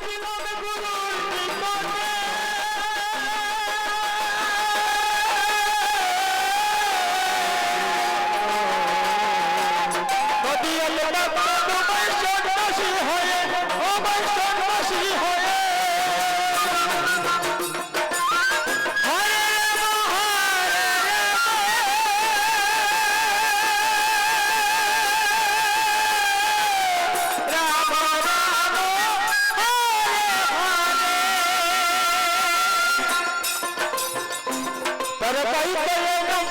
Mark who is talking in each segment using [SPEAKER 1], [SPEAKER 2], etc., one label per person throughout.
[SPEAKER 1] দিলাম গুরু হরি নাম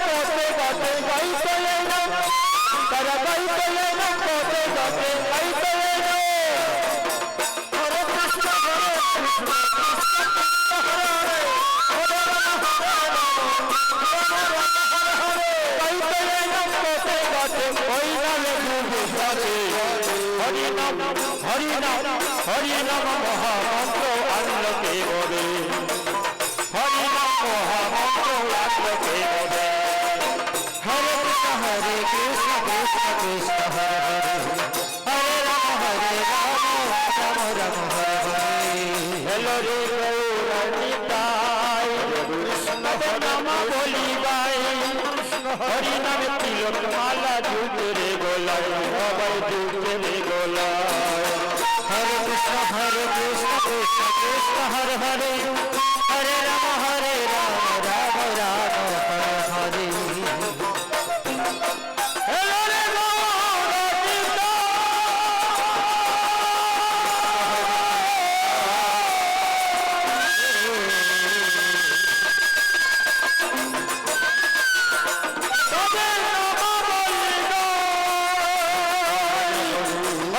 [SPEAKER 1] হরি নাম মহামন্ত্র আনলো কে বলে হরি নামে তিলক মালা ঝুঁকে রে গোলায় সবাই ঝুঁকে রে গোলায় হরে কৃষ্ণ হরে কৃষ্ণ কৃষ্ণ কৃষ্ণ হরে হরে হরে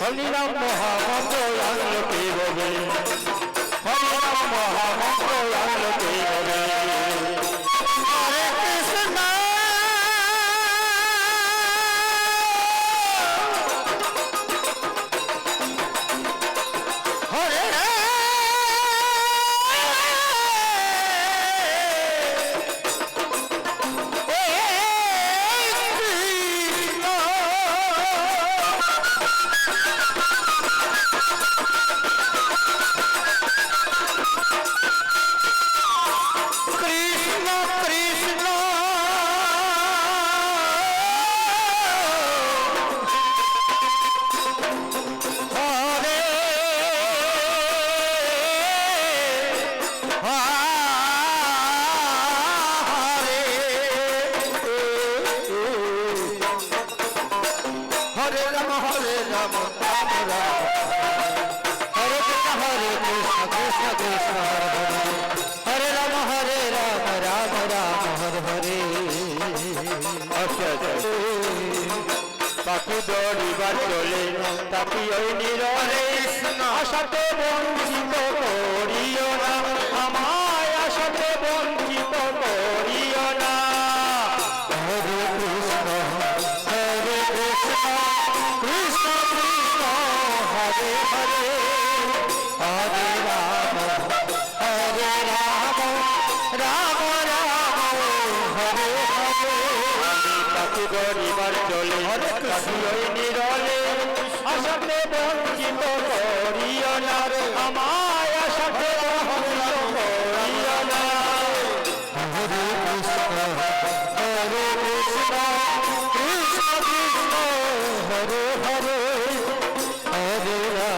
[SPEAKER 1] হরিনাম মহামন্ত্র আনলো কে বলে হরিনাম মহামন্ত্র আনলো কৃষ্ণ কৃষ্ণ হরে হরে হরে রাম হরে রাম রাম রাম হরে হরে আচ্ছা, আচ্ছা, আচ্ছা। পাখি দৌড়িবার চলে তাকি ওই নিরহে আশাতে বঞ্চিত করিও না আমায় আশাতে বঞ্চিত করিও না হরে কৃষ্ণ হরে কৃষ্ণ কৃষ্ণ কৃষ্ণ হরে হরে করিবার চলে কাশিয়ই নিরলে আসাতে বঞ্চিত করিও না আমায় আসাতে বঞ্চিত করিও হরে হরে হরে হরে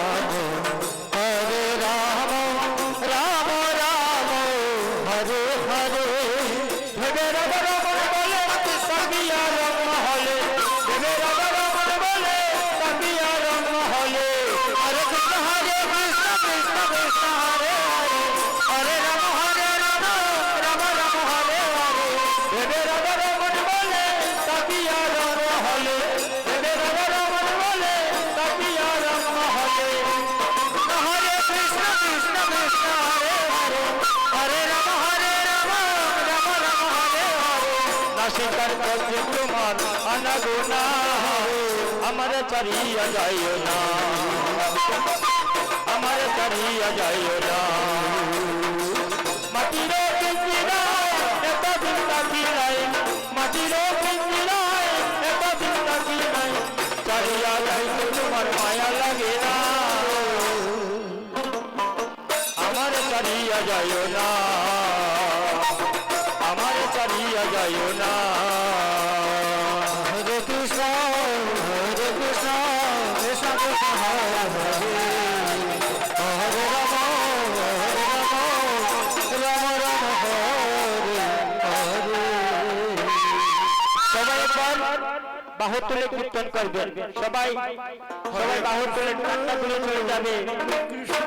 [SPEAKER 1] শিকার করছে তোমার আনাগোনা আমার ছাড়িয়া যাইও না আমার ছাড়িয়া যাইও না মাটির তোমার মায়া লাগে না আমার ছাড়িয়া যাইও না হরে কৃষ্ণ হরে কৃষ্ণ কৃষ্ণ কৃষ্ণ হরে হরে হরে রাম হরে রাম রাম রাম হরে হরে
[SPEAKER 2] সবাই একবার বাহু তুলে কীর্তন করবেন সবাই সবাই বাহু তুলে তুলে চলে যাবে কৃষ্ণ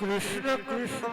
[SPEAKER 2] কৃষ্ণ কৃষ্ণ